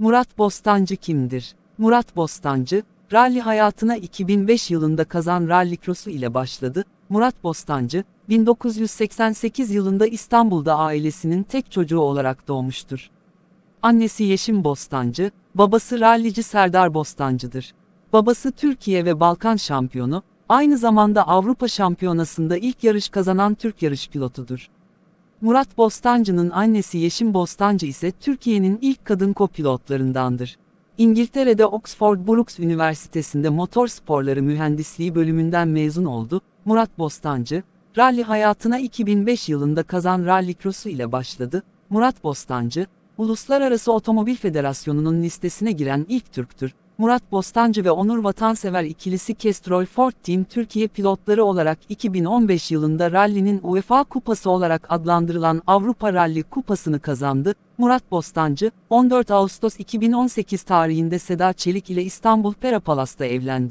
Murat Bostancı kimdir? Murat Bostancı, ralli hayatına 2005 yılında Kazan Rallycross'u ile başladı. Murat Bostancı, 1988 yılında İstanbul'da ailesinin tek çocuğu olarak doğmuştur. Annesi Yeşim Bostancı, babası rallici Serdar Bostancı'dır. Babası Türkiye ve Balkan şampiyonu, aynı zamanda Avrupa şampiyonasında ilk yarış kazanan Türk yarış pilotudur. Murat Bostancı'nın annesi Yeşim Bostancı ise Türkiye'nin ilk kadın kopilotlarındandır. İngiltere'de Oxford Brookes Üniversitesi'nde motor sporları mühendisliği bölümünden mezun oldu. Murat Bostancı, ralli hayatına 2005 yılında Kazan Rallycross'u ile başladı. Murat Bostancı, Uluslararası Otomobil Federasyonu'nun listesine giren ilk Türktür. Murat Bostancı ve Onur Vatansever ikilisi Kestrol Ford Team Türkiye pilotları olarak 2015 yılında rallinin UEFA Kupası olarak adlandırılan Avrupa Rally Kupası'nı kazandı. Murat Bostancı, 14 Ağustos 2018 tarihinde Seda Çelik ile İstanbul Pera Palas'ta evlendi.